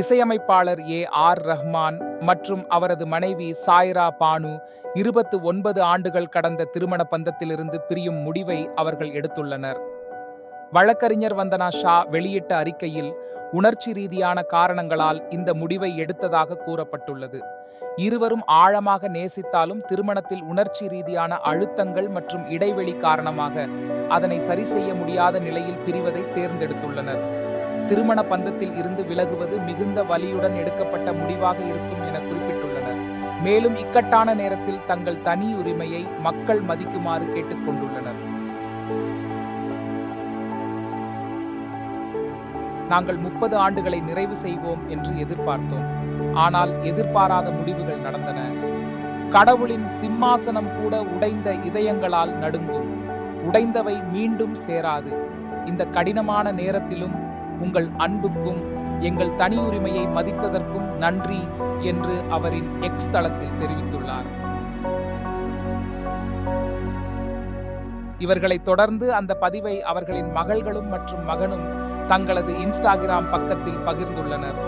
இசையமைப்பாளர் A R Rahman மற்றும் அவரது மனைவி சாய்ரா பானு இருபத்து ஒன்பது ஆண்டுகள் கடந்த திருமண பந்தத்திலிருந்து பிரியும் முடிவை அவர்கள் எடுத்துள்ளனர். வழக்கறிஞர் வந்தனா ஷா வெளியிட்ட அறிக்கையில் உணர்ச்சி ரீதியான காரணங்களால் இந்த முடிவை எடுத்ததாக கூறப்பட்டுள்ளது. இருவரும் ஆழமாக நேசித்தாலும் திருமணத்தில் உணர்ச்சி ரீதியான அழுத்தங்கள் மற்றும் இடைவெளி காரணமாக அதனை சரி செய்ய முடியாத நிலையில் பிரிவதை தேர்ந்தெடுத்துள்ளனர். திருமண பந்தத்தில் இருந்து விலகுவது மிகுந்த வலியுடன் எடுக்கப்பட்ட முடிவாக இருக்கும் என குறிப்பிட்டுள்ளனர். மேலும் இக்கட்டான நேரத்தில் தங்கள் தனி உரிமையை மக்கள் மதிக்குமாறு கேட்டுக்கொண்டுள்ளனர். நாங்கள் முப்பது ஆண்டுகளை நிறைவு செய்வோம் என்று எதிர்பார்த்தோம். ஆனால் எதிர்பாராத முடிவுகள் நடந்தன. கடவுளின் சிம்மாசனம் கூட உடைந்த இதயங்களால் நடுங்கும். உடைந்தவை மீண்டும் சேராது. இந்த கடினமான நேரத்திலும் உங்கள் அன்புக்கும் எங்கள் தனியுரிமையை மதித்ததற்கும் நன்றி என்று அவரின் எக்ஸ் தளத்தில் தெரிவித்துள்ளார். இவர்களை தொடர்ந்து அந்த பதிவை அவர்களின் மகள்களும் மற்றும் மகனும் தங்களது இன்ஸ்டாகிராம் பக்கத்தில் பகிர்ந்துள்ளனர்.